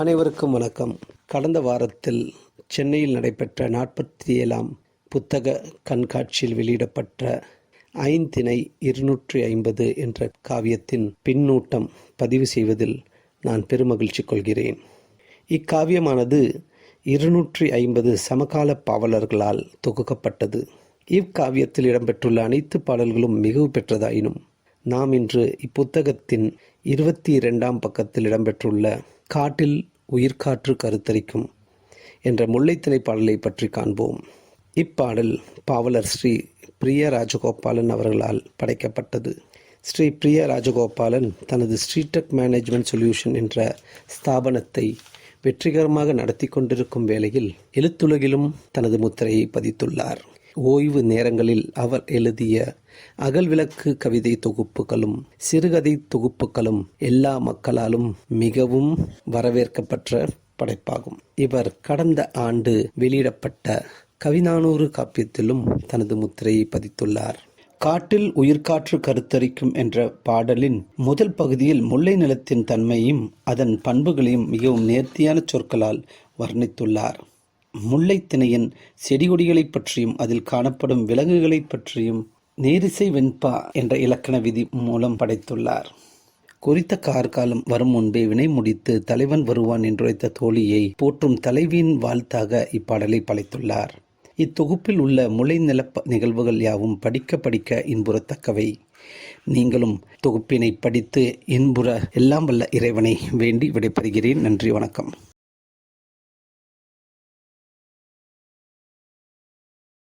அனைவருக்கும் வணக்கம். கடந்த வாரத்தில் சென்னையில் நடைபெற்ற நாற்பத்தி ஏழாம் புத்தக கண்காட்சியில் வெளியிடப்பட்ட ஐந்திணை இருநூற்றி ஐம்பது என்ற காவியத்தின் பின்னூட்டம் பதிவு செய்வதில் நான் பெருமகிழ்ச்சி கொள்கிறேன். இக்காவியமானது இருநூற்றி ஐம்பது சமகால பாவலர்களால் தொகுக்கப்பட்டது. இவ்காவியத்தில் இடம்பெற்றுள்ள அனைத்து பாடல்களும் மிகவும் பெற்றதாயினும் நாம் இன்று இப்புத்தகத்தின் இருபத்தி இரண்டாம் பக்கத்தில் இடம்பெற்றுள்ள காட்டில் உயிர்காற்று கருத்தரிக்கும் என்ற முல்லைத்திணை பாடலை பற்றி காண்போம். இப்பாடல் பாவலர் ஸ்ரீ பிரிய ராஜகோபாலன் அவர்களால் படைக்கப்பட்டது. ஸ்ரீ பிரிய ராஜகோபாலன் தனது ஸ்ரீடெக் மேனேஜ்மெண்ட் சொல்யூஷன் என்ற ஸ்தாபனத்தை வெற்றிகரமாக நடத்தி கொண்டிருக்கும் வேளையில் எழுத்துலகிலும் தனது முத்திரையை பதித்துள்ளார். ஓய்வு நேரங்களில் அவர் எழுதிய அகல்விளக்கு கவிதை தொகுப்புகளும் சிறுகதை தொகுப்புகளும் எல்லா மக்களாலும் மிகவும் வரவேற்கப்பட்ட படைப்பாகும். இவர் கடந்த ஆண்டு வெளியிடப்பட்ட கவிநானூறு காப்பியத்திலும் தனது முத்திரையை பதித்துள்ளார். காட்டில் உயிர்காற்று கருத்தரிக்கும் என்ற பாடலின் முதல் பகுதியில் முல்லை நிலத்தின் தன்மையும் அதன் பண்புகளையும் மிகவும் நேர்த்தியான சொற்களால் வர்ணித்துள்ளார். முல்லைத்திணையின் செடிகொடிகளைப் பற்றியும் அதில் காணப்படும் விலங்குகளைப் பற்றியும் நேரிசை வெண்பா என்ற இலக்கண விதி மூலம் படைத்துள்ளார். குறித்த கார்காலம் வரும் முன்பே வினை முடித்து தலைவன் வருவான் என்றுரைத்த தோழியை போற்றும் தலைவியின் வாழ்த்தாக இப்பாடலை படைத்துள்ளார். இத்தொகுப்பில் உள்ள முளை நிலப்ப நிகழ்வுகள் யாவும் படிக்க படிக்க இன்புறத்தக்கவை. நீங்களும் தொகுப்பினை படித்து இன்புற எல்லாம் வல்ல இறைவனை வேண்டி விடைபெறுகிறேன். நன்றி வணக்கம்.